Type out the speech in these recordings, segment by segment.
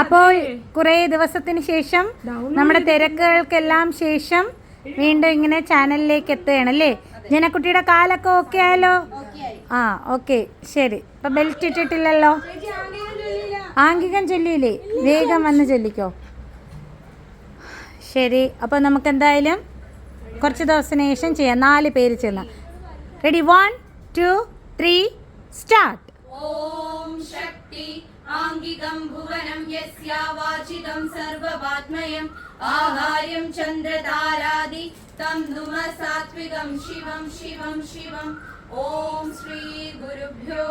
അപ്പോൾ കുറേ ദിവസത്തിന് ശേഷം നമ്മുടെ തിരക്കുകൾക്കെല്ലാം ശേഷം വീണ്ടും ഇങ്ങനെ ചാനലിലേക്ക് എത്തുകയാണ് അല്ലേ? ജനക്കുട്ടിയുടെ കാലൊക്കെ ഓക്കെ ആയാലോ ആ ഓക്കെ. ശരി. ഇപ്പൊ ബെൽറ്റ് ഇട്ടിട്ടില്ലല്ലോ? ആംഗികം ചൊല്ലിയില്ലേ. വേഗം വന്ന് ചൊല്ലിക്കോ. ശരി. അപ്പോൾ നമുക്ക് എന്തായാലും കുറച്ച് ദിവസത്തിന് ശേഷം ചെയ്യാം. നാല് പേര് ചെന്ന് ready one two three start ॐ आङ्गिकम् भुवनम् यस्या वाचितं सर्ववात्मयम्। आहार्यम् चन्द्रतारादि तम् नुम सात्विकम् शिवम् शिवम् शिवम् ॐ श्रीगुरुभ्यो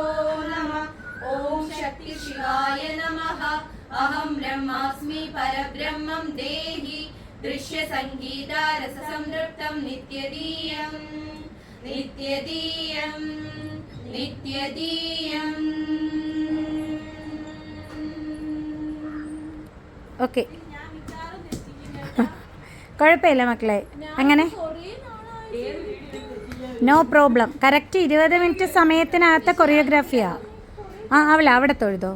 नमः। ॐ शक्तिशिवाय नमः। अहं ब्रह्मास्मि परब्रह्मम् देहि। दृश्यसङ्गीतारस नित्यदीयम्। नित्यदीयं नित्यदीयम्। नित्यदीयम्। ഓക്കെ. കുഴപ്പമില്ല മക്കളെ. അങ്ങനെ? നോ പ്രോബ്ലം കറക്റ്റ് ഇരുപത് മിനിറ്റ് സമയത്തിനകത്തെ കൊറിയോഗ്രാഫിയാ ആ. അവളെ അവിടെ തൊഴുതോ?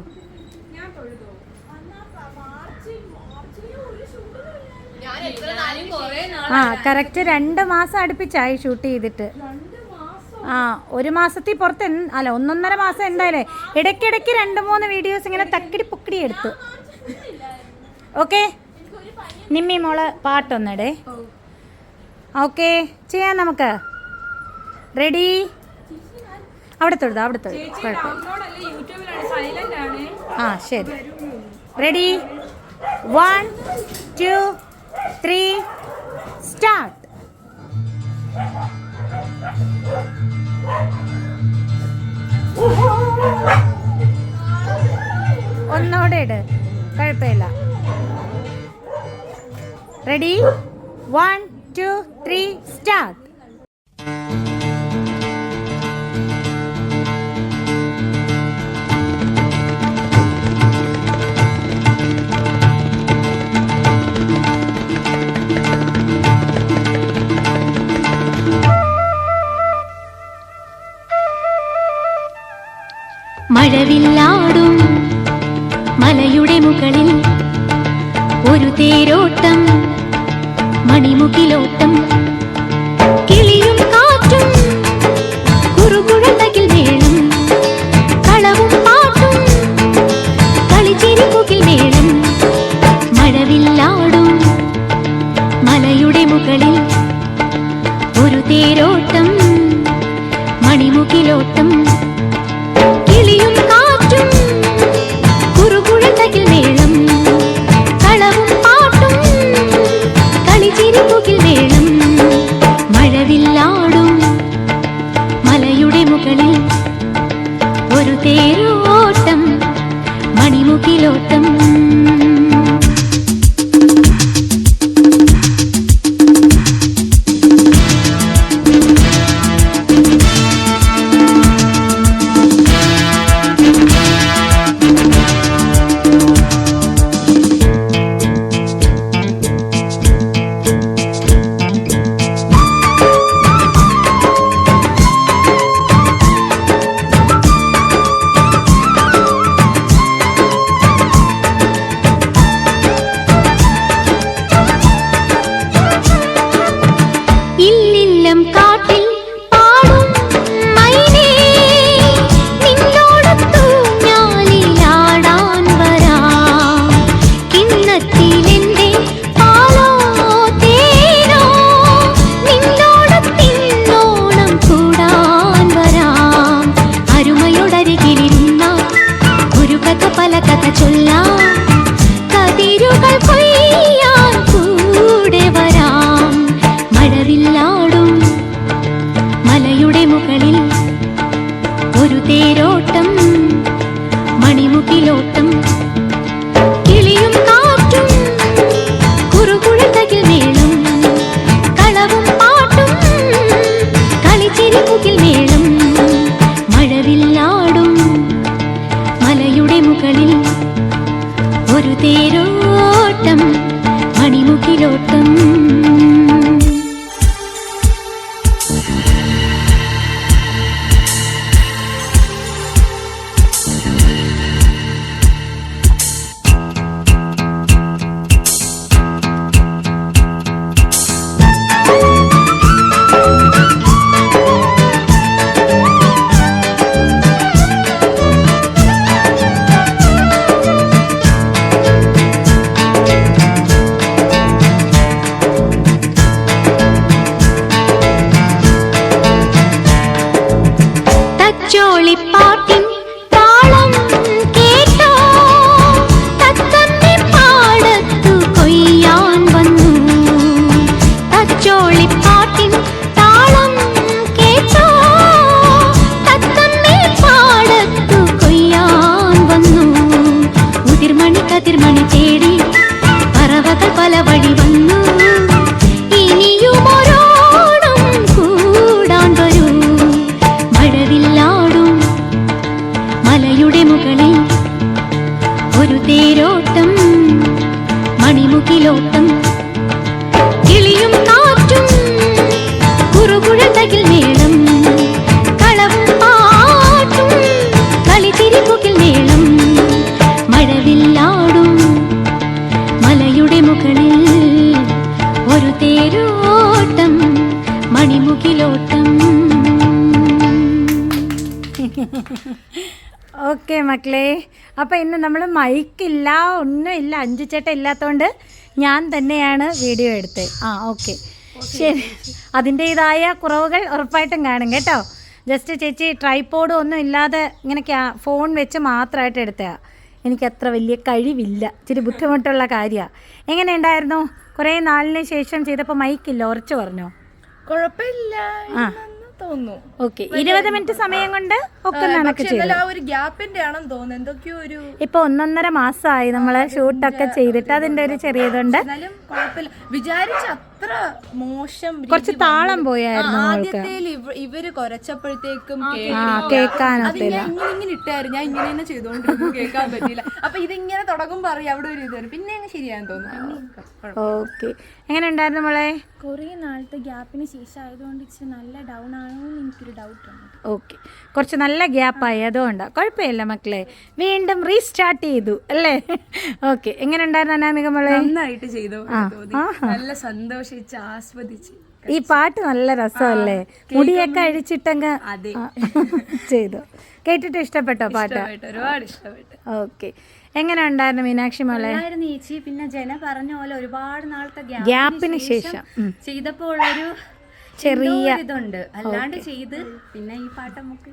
ആ കറക്റ്റ് രണ്ട് മാസം അടുപ്പിച്ചായി ഷൂട്ട് ചെയ്തിട്ട്. ആ ഒരു മാസത്തിൽ പുറത്ത് അല്ല ഒന്നൊന്നര മാസം എന്തായാലും. ഇടയ്ക്കിടയ്ക്ക് രണ്ട് മൂന്ന് വീഡിയോസ് ഇങ്ങനെ തക്കിടി പൊക്കിടി എടുത്തു. ഓക്കെ? നിമ്മി മോൾ പാട്ടൊന്നിടേ. ഓക്കെ ചെയ്യാം നമുക്ക്. റെഡി അവിടെ തൊഴുതോ അവിടെ തൊഴുതോ ആ ശരി. Ready one two three start ഒന്നോടെ ഇട്. കുഴപ്പമില്ല. Ready one two three start മഴവില്ലാടും മലയുടെ മുകളിൽ ഒരു തേരോട്ടം മണിമുകിലോട്ടം മലയുടെ മുകളിൽ ഒരു തേരോട്ടം മണിമുകിലോട്ടം കളിപ്പാട്ടിൻ മണിമുകിലോട്ടം കിളിയും കാറ്റും കുറുകുഴതകിൽ മേളം കളവും പാട്ടും കളിത്തിരിപ്പുകിൽ മേളം മഴവില്ലാടും ഓക്കെ മക്കളെ. അപ്പോൾ ഇന്ന് നമ്മൾ മൈക്കില്ല ഒന്നുമില്ല അഞ്ചു ചേട്ട ഇല്ലാത്തതുകൊണ്ട് ഞാൻ തന്നെയാണ് വീഡിയോ എടുത്തത്. ആ ഓക്കെ. ശരി. അതിന്റേതായ കുറവുകൾ ഉറപ്പായിട്ടും കാണും കേട്ടോ. ജസ്റ്റ് ചേച്ചി ട്രൈപോഡ് ഒന്നും ഇല്ലാതെ ഇങ്ങനെ ഫോൺ വെച്ച് മാത്രമായിട്ട് എടുത്തതാണ് എനിക്ക് അത്ര വലിയ കഴിവില്ല. ഇച്ചിരി ബുദ്ധിമുട്ടുള്ള കാര്യമാണ് എങ്ങനെ ഉണ്ടായിരുന്നു? കുറേ നാളിന് ശേഷം ചെയ്തപ്പോൾ മൈക്കില്ല ഉറച്ചു പറഞ്ഞോ? കുഴപ്പമില്ല. ആ. തോന്നുന്നു. ഓക്കെ ഇരുപത് മിനിറ്റ് സമയം കൊണ്ട് ഒക്കെ നടക്ക് ചെയ്തു. ആ ഒരു ഗ്യാപ്പിന്റെ ആണെന്ന് തോന്നുന്നു. എന്തൊക്കെയോ ഒരു ഇപ്പൊ ഒന്നൊന്നര മാസമായി നമ്മൾ ഷൂട്ടൊക്കെ ചെയ്തിട്ട് അതിന്റെ ഒരു ചെറിയതുണ്ട്. എന്നാലും കുഴപ്പമില്ല. വിചാരിച്ച അത്ര മോശം രീതി കുറച്ച് താളം. പോയായിരുന്നു ആ, മോൾക്ക് ആദ്യത്തേൽ ഇവ- ഇവർ കൊരച്ചപ്പോഴത്തേക്കും ആ കേട്ടില്ല. കേൾക്കാനൊത്തില്ല. അത് ഞാൻ ഇങ്ങനെ ഇങ്ങനെ ഇട്ടായിരുന്നു. ഞാൻ ഇങ്ങനെ തന്നെ ചെയ്തോണ്ടിരുന്നു കേൾക്കാൻ പറ്റില്ല അപ്പൊ ഇതിങ്ങനെ തുടങ്ങുമ്പോ അറിയാം അവിടെ ഒരു ഇത് വരും പിന്നെ അങ്ങ് ശരിയാന്ന് തോന്നുന്നു. പിന്നെ ഓക്കെ എങ്ങനെ ഉണ്ടായിരുന്നു മോളെ? കുറേ നാളത്തെ ഗ്യാപ്പിന് ശേഷം ആയതുകൊണ്ട് ഇച്ചിരി നല്ല ഡൗൺ ആണോ എന്ന് എനിക്കൊരു ഡൗട്ട് ഉണ്ട്. ഓക്കെ കുറച്ച് നല്ല ഗ്യാപ്പായി അതുകൊണ്ടാണ് കുഴപ്പമില്ല മക്കളെ. വീണ്ടും റീസ്റ്റാർട്ട് ചെയ്തു അല്ലേ? ഓക്കെ എങ്ങനെ ഉണ്ടായിരുന്നു അനാമിക മോളെ? നന്നായിട്ട് ചെയ്തു. നല്ല സന്തോഷിച്ച് ആസ്വദിച്ച് ഈ പാട്ട് നല്ല രസമല്ലേ? മുടിയൊക്കെ അഴിച്ചിട്ടങ്ങ് ചെയ്തു. കേട്ടിട്ട് ഇഷ്ടപ്പെട്ടോ പാട്ട്? ഇഷ്ടപ്പെട്ടു. ഒരുപാട് ഇഷ്ടപ്പെട്ടു. ഓക്കെ എങ്ങനെ ഉണ്ടായിരുന്നു മീനാക്ഷി മോളെ? ചേച്ചി. പിന്നെ ജന പറഞ്ഞ പോലെ ഒരുപാട് നാളത്തെ ഗ്യാപ്പിന് ശേഷം. ചെയ്തപ്പോൾ ഉള്ളൊരു ചെറിയ ഇതുണ്ട് അല്ലാണ്ട് ചെയ്ത് പിന്നെ ഈ പാട്ട് നമുക്ക്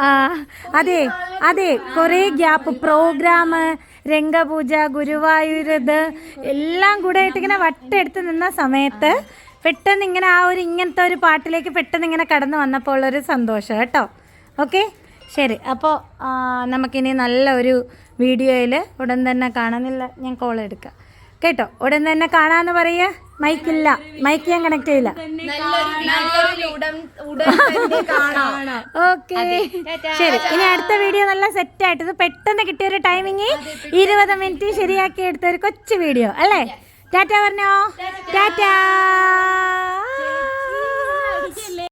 ആ അതെ അതെ കുറേ ഗ്യാപ്പ്. പ്രോഗ്രാം രംഗപൂജ ഗുരുവായൂരത് എല്ലാം കൂടെ ആയിട്ട് ഇങ്ങനെ വട്ടെടുത്ത് നിന്ന സമയത്ത് പെട്ടെന്ന് ഇങ്ങനെ ആ ഒരു ഇങ്ങനത്തെ ഒരു പാട്ടിലേക്ക് പെട്ടെന്ന് ഇങ്ങനെ കടന്നു വന്നപ്പോൾ ഉള്ളൊരു സന്തോഷം കേട്ടോ. ഓക്കെ? ശരി. അപ്പോൾ നമുക്കിനി നല്ല ഒരു വീഡിയോയിൽ ഉടൻ തന്നെ കാണാനില്ല ഞാൻ കോൾ എടുക്കാം. കേട്ടോ? ഉടൻ തന്നെ കാണാന്ന് പറയുക. മൈക്കില്ല മൈക്ക് ഞാൻ കണക്ട് ചെയ്യില്ല. ഓക്കെ ശരി. ഇനി അടുത്ത വീഡിയോ നല്ല സെറ്റ് ആയിട്ട് ഇത് പെട്ടെന്ന് കിട്ടിയ ഒരു ടൈമിങ് ഇരുപത് മിനിറ്റ് ശരിയാക്കി എടുത്ത ഒരു കൊച്ചു വീഡിയോ. അല്ലേ? ടാറ്റ പറഞ്ഞോ? ടാറ്റ.